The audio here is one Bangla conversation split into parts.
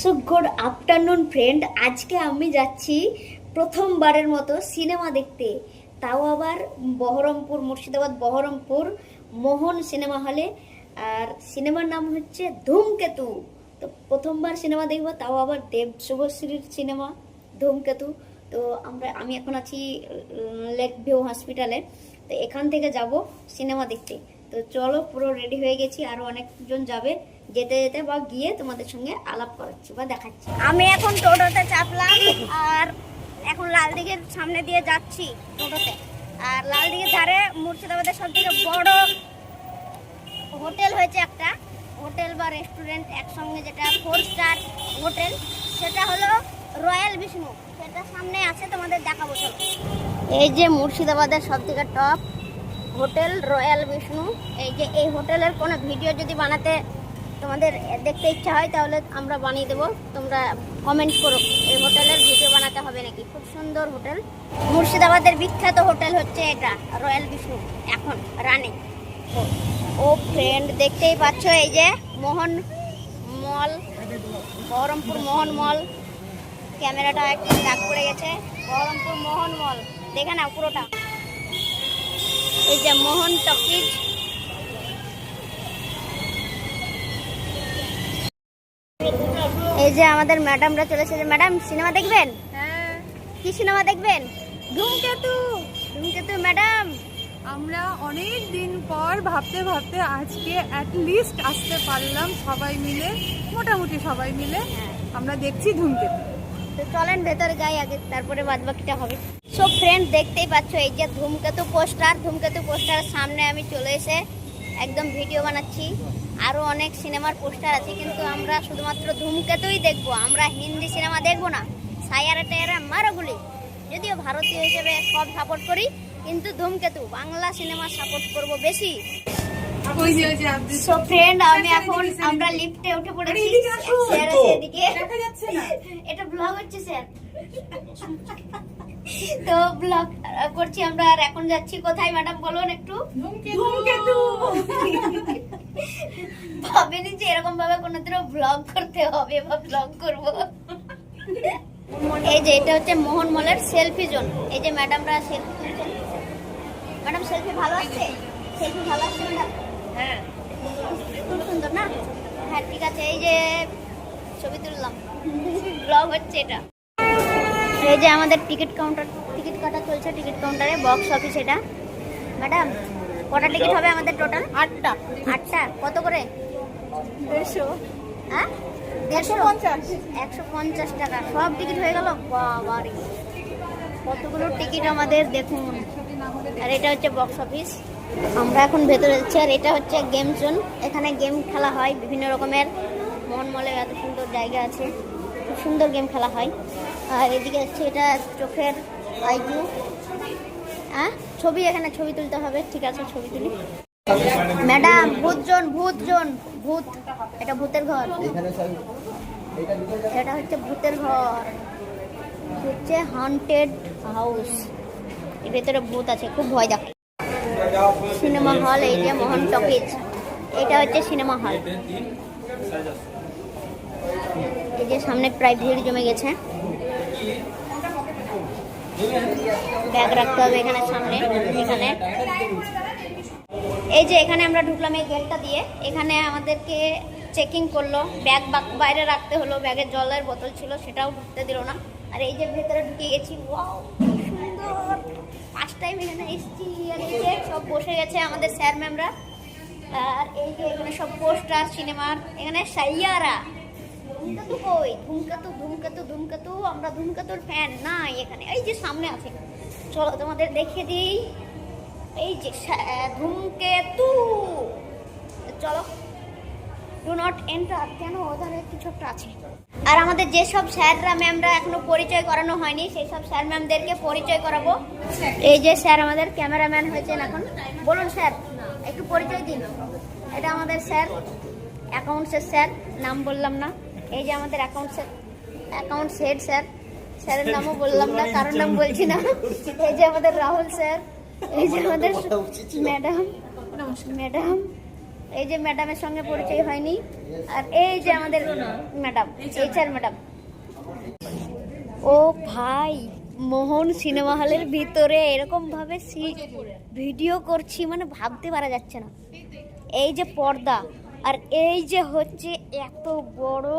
সো গুড আফটারনুন ফ্রেন্ড, আজকে আমি যাচ্ছি প্রথমবারের মতো সিনেমা দেখতে। তাও আবার বহরমপুর, মুর্শিদাবাদ বহরমপুর মোহন সিনেমা হলে। আর সিনেমার নাম হচ্ছে ধূমকেতু। তো প্রথমবার সিনেমা দেখব, তাও আবার দেব শুভশ্রীর সিনেমা, ধূমকেতু। তো আমরা, আমি এখন আছি লেক ভিউ হসপিটালে। তো এখান থেকে যাব সিনেমা দেখতে। তো চলো, পুরো রেডি হয়ে গেছি আরও অনেকজন যাবে। যেতে যেতে বা গিয়ে তোমাদের সঙ্গে আলাপ করাচ্ছি বা দেখাচ্ছি। আমি এখন টোটোতে চাপলাম আর এখন লাল দিঘির সামনে দিয়ে যাচ্ছি টোটোতে। আর লাল দিঘির ধারে মুর্শিদাবাদের সব থেকে বড় হোটেল হয়েছে একটা। হোটেল বা রেস্টুরেন্ট একসঙ্গে যেটা ফোর স্টার হোটেল, সেটা হলো রয়্যাল বিষ্ণু। সেটা সামনে আছে, তোমাদের দেখাবো, চলো। এই যে মুর্শিদাবাদের সব থেকে টপ হোটেল রয়্যাল বিষ্ণু। এই যে এই হোটেলের কোনো ভিডিও যদি বানাতে তোমাদের দেখতে ইচ্ছা হয়, তাহলে আমরা বানিয়ে দেবো। তোমরা কমেন্ট করো, এই হোটেলের ভিডিও বানাতে হবে নাকি? খুব সুন্দর হোটেল। মুর্শিদাবাদের বিখ্যাত হোটেল হচ্ছে এটা, রয়্যাল বিষ্ণু, এখন, রানিং। ও ফ্রেন্ড দেখতেই পাচ্ছ এই যে মোহন মল, বহরমপুর মোহন মল। ক্যামেরাটা একটু দাগ পড়ে গেছে। বহরমপুর মোহন মল, দেখে না পুরোটা। এই যে মোহন টকিজ এই যে আমাদের ম্যাডামরা চলে এসেছে ম্যাডাম সিনেমা দেখবেন? হ্যাঁ। কি সিনেমা দেখবেন? ধূমকেতু। ধূমকেতু ম্যাডাম। আমরা অনেক দিন পর ভাবতে ভাবতে আজকে অ্যাট লিস্ট আসতে পারলাম সবাই মিলে মোটামুটি সবাই মিলে। আমরা দেখছি ধূমকেতু। তো চলেন ভেতরে যাই আগে তারপরে বাদ বাকিটা হবে। সব ফ্রেন্ড দেখতেই পাচ্ছ এই যে ধূমকেতু পোস্টার ধূমকেতু পোস্টার সামনে আমি চলে এসে একদম ভিডিও বানাচ্ছি। আরও অনেক সিনেমার পোস্টার আছে, কিন্তু আমরা শুধুমাত্র ধূমকেতুই দেখব, আমরা হিন্দি সিনেমা দেখব না। সায়ারা টায়ারা মারাগুলি যদিও ভারতীয় হিসেবে সব সাপোর্ট করি, কিন্তু ধূমকেতু, বাংলা সিনেমা সাপোর্ট করব বেশি। সো ফ্রেন্ড আমি এখন আমরা লিফটে উঠে পড়েছি। স্যার আছে এদিকে। দেখা যাচ্ছে না। এটা ব্লগ হচ্ছে স্যার তো ব্লগ করছি আমরা আর এখন যাচ্ছি কোথায় ম্যাডাম বলুন একটু। ভাবেনি যে এরকম ভাবে কোনোদিনও ব্লগ করতে হবে বা ব্লগ করব। এই যে এটা হচ্ছে মোহন মলের সেলফি জোন এই যে ম্যাডামরা সেলফি ম্যাডাম সেলফি ভালো আছে? সেলফি ভালো আসছে ম্যাডাম হ্যাঁ। খুব সুন্দর না? হ্যাঁ ঠিক আছে এই যে ছবি তুললাম। ব্লগ হচ্ছে এটা। এই যে আমাদের টিকিট কাউন্টার টিকিট কাটা চলছে টিকিট কাউন্টারে বক্স অফিস এটা। ম্যাডাম কটা টিকিট হবে আমাদের টোটাল আটটা। আটটা? কত করে? দেড়শো। হ্যাঁ? দেড়শো? পঞ্চাশ। একশো পঞ্চাশ টাকা। সব টিকিট হয়ে গেল? বাবারে। কতগুলো টিকিট আমাদের দেখুন। আর এটা হচ্ছে বক্স অফিস আমরা এখন ভেতরে যাচ্ছি আর এটা হচ্ছে গেম জোন এখানে গেম খেলা হয় বিভিন্ন রকমের। মন মলে এত সুন্দর জায়গা আছে। খুব সুন্দর গেম খেলা হয়। আর এদিকে হচ্ছে এটা চোখের আইকিউ হ্যাঁ ছবি এখানে ছবি তুলতে হবে। ঠিক আছে ছবি তুলি। ম্যাডাম ভূত জোন ভূত। জোন ভূত এটা ভূতের ঘর। এটা হচ্ছে ভূতের ঘর। হচ্ছে হান্টেড হাউস এর ভেতরে ভূত আছে খুব ভয় দেখে সিনেমা হল এই যে মোহন টকিজ এটা হচ্ছে সিনেমা হল। এই যে সামনে প্রায় ভিড় জমে গেছে। ব্যাগ রাখতে হবে এখানে সামনে, এখানে। এই যে এখানে আমরা ঢুকলাম এই গেটটা দিয়ে। এখানে আমাদেরকে চেকিং করল। ব্যাগ বাইরে রাখতে হলো। ব্যাগের জলের বোতল ছিল, সেটাও ঢুকতে দিল না। আর এই যে ভেতরে ঢুকে গেছি ওয়াও সুন্দর। ফার্স্ট টাইম এখানে এসেছি সব বসে গেছে আমাদের স্যার ম্যামরা। আর এই যে এখানে সব পোস্টার, সিনেমার, এখানে সাইয়ারা। ধূমকেতু কই? ধূমকেতু ধূমকেতু ধূমকেতু। আমরা ধূমকেতুর ফ্যান নাই এখানে। এই যে সামনে আছে। চলো তোমাদের দেখিয়ে দিই। এই যে ধূমকেতু। চলো। ডু নট এন্টার কেন? ওধারে কিছু একটা আছে। আর আমাদের যেসব স্যাররা ম্যামরা এখনও পরিচয় করানো হয়নি সেই সব স্যার ম্যামদেরকে পরিচয় করাবো। এই যে স্যার আমাদের ক্যামেরাম্যান হয়েছেন এখন। বলুন স্যার একটু পরিচয় দিন। এটা আমাদের স্যার অ্যাকাউন্টসের স্যার নাম বললাম না। এই যে আমাদের অ্যাকাউন্টসের অ্যাকাউন্টস হেড স্যার স্যারের নামও বললাম না কারোর নাম বলছি না। এই যে আমাদের রাহুল স্যার এই যে আমাদের ম্যাডাম ম্যাডাম এই যে ম্যাডামের সঙ্গে পরিচয় হয়নি। আর এই যে আমাদের ম্যাডাম এইচআর ম্যাডাম। ও ভাই, মোহন সিনেমা হলের ভিতরে এরকম ভাবে ভিডিও করছি মানে ভাবতে পারা যাচ্ছে না। এই যে পর্দা, আর এই যে হচ্ছে এত বড়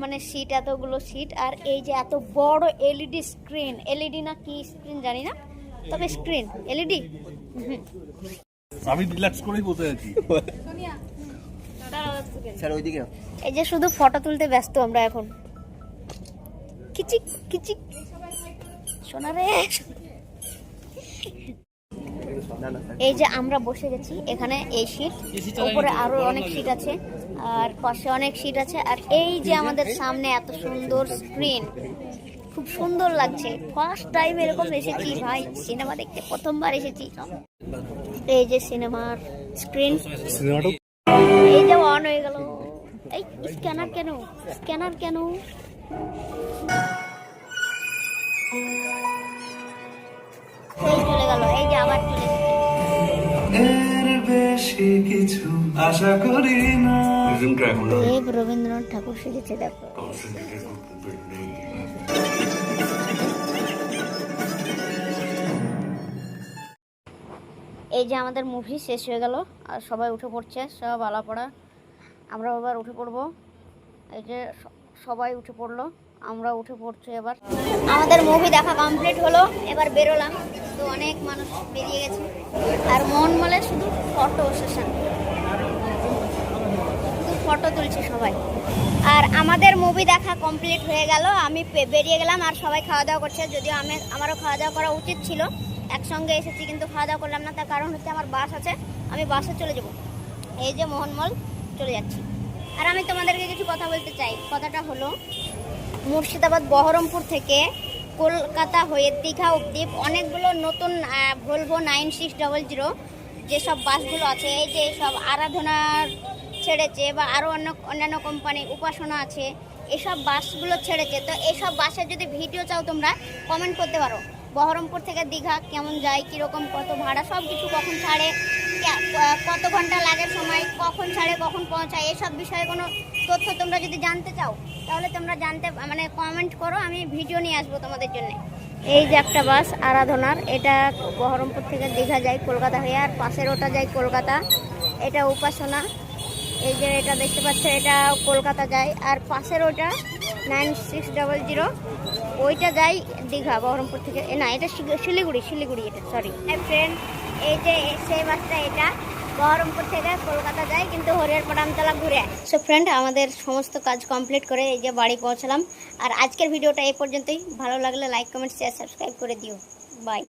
মানে সিট এতগুলো সিট আর এই যে এত বড় এলইডি স্ক্রিন এলইডি না কি স্ক্রিন জানি না, তবে স্ক্রিন এলইডি আমি রিল্যাক্স করেই বসে আছি। স্যার ওইদিকে এই যে শুধু ফটো তুলতে ব্যস্ত আমরা এখন। কিচিক কিচিক। শোনা রে এই যে আমরা বসে গেছি এখানে এই সিট উপরে আরও অনেক সিট আছে আর পাশে অনেক সিট আছে। আর এই যে আমাদের সামনে এত সুন্দর স্ক্রিন খুব সুন্দর লাগছে। ফার্স্ট টাইম এরকম এসেছি ভাই। সিনেমা দেখতে প্রথমবার এসেছি। এই যে সিনেমার স্ক্রিন। সিনেমাটা এই যে অন হয়ে গেল। এই স্ক্যানার কেন? স্ক্যানার কেন? এই চলে গেল এই যে আবার চলে গেল। এর বেশি কিছু আশা করি না। রবীন্দ্রনাথ ঠাকুর সেজেছে দেখো। এই যে আমাদের মুভি শেষ হয়ে গেল, আর সবাই উঠে পড়ছে, সব আলাপড়া আমরা এবার উঠে পড়ব। এই যে সবাই উঠে পড়ল আমরা উঠে পড়ছি এবার। আমাদের মুভি দেখা কমপ্লিট হলো, এবার বেরোলাম। তো অনেক মানুষ বেরিয়ে গেছে। আর মন মলে শুধু ফটো সেশন শুধু ফটো তুলছে সবাই। আর আমাদের মুভি দেখা কমপ্লিট হয়ে গেল, আমি বেরিয়ে গেলাম, আর সবাই খাওয়া দাওয়া করছে। যদিও আমি, আমারও খাওয়া দাওয়া করা উচিত ছিল একসঙ্গে এসেছি, কিন্তু খাওয়া দাওয়া করলাম না। তার কারণ হচ্ছে আমার বাস আছে, আমি বাসে চলে যাব। এই যে মোহনমল, চলে যাচ্ছি। আর আমি তোমাদেরকে কিছু কথা বলতে চাই। কথাটা হলো, মুর্শিদাবাদ বহরমপুর থেকে কলকাতা হয়ে দীঘা অবধি অনেকগুলো নতুন Volvo nine six double zero যেসব বাসগুলো আছে, এই যে সব আরাধনার ছেড়েছে বা আরও অন্য, অন্যান্য কোম্পানি উপাসনা আছে, এসব বাসগুলো ছেড়েছে। তো এসব বাসের যদি ভিডিও চাও তোমরা কমেন্ট করতে পারো। বহরমপুর থেকে দীঘা, কেমন যায়, কীরকম, কত ভাড়া সব কিছু কখন ছাড়ে কত ঘণ্টা লাগে সময়, কখন ছাড়ে, কখন পৌঁছায়, এসব বিষয়ে কোনো তথ্য তোমরা যদি জানতে চাও, তাহলে তোমরা জানতে মানে কমেন্ট করো, আমি ভিডিও নিয়ে আসব তোমাদের জন্য। এই যে একটা বাস, আরাধনার, এটা বহরমপুর থেকে দীঘা যায়, কলকাতা হয়ে, আর পাশের ওটা যায় কলকাতা, এটা উপাসনা। এই যে এটা দেখতে পাচ্ছ, এটা কলকাতা যায়, আর পাশের ওটা নাইন সিক্স ডবল জিরো। ওইটা যায় দীঘা, বহরমপুর থেকে। না, এটা শিলি- শিলিগুড়ি শিলিগুড়ি এটা সরি ফ্রেন্ড এই যে সেই বাসটা এটা, বহরমপুর থেকে কলকাতা যায় কিন্তু হরিয়ারপাড়া আমতলা ঘুরে সো ফ্রেন্ড আমাদের সমস্ত কাজ কমপ্লিট করে এই যে বাড়ি পৌঁছালাম। আর আজকের ভিডিওটা এই পর্যন্তই। ভালো লাগলে লাইক কমেন্ট শেয়ার সাবস্ক্রাইব করে দিও। বাই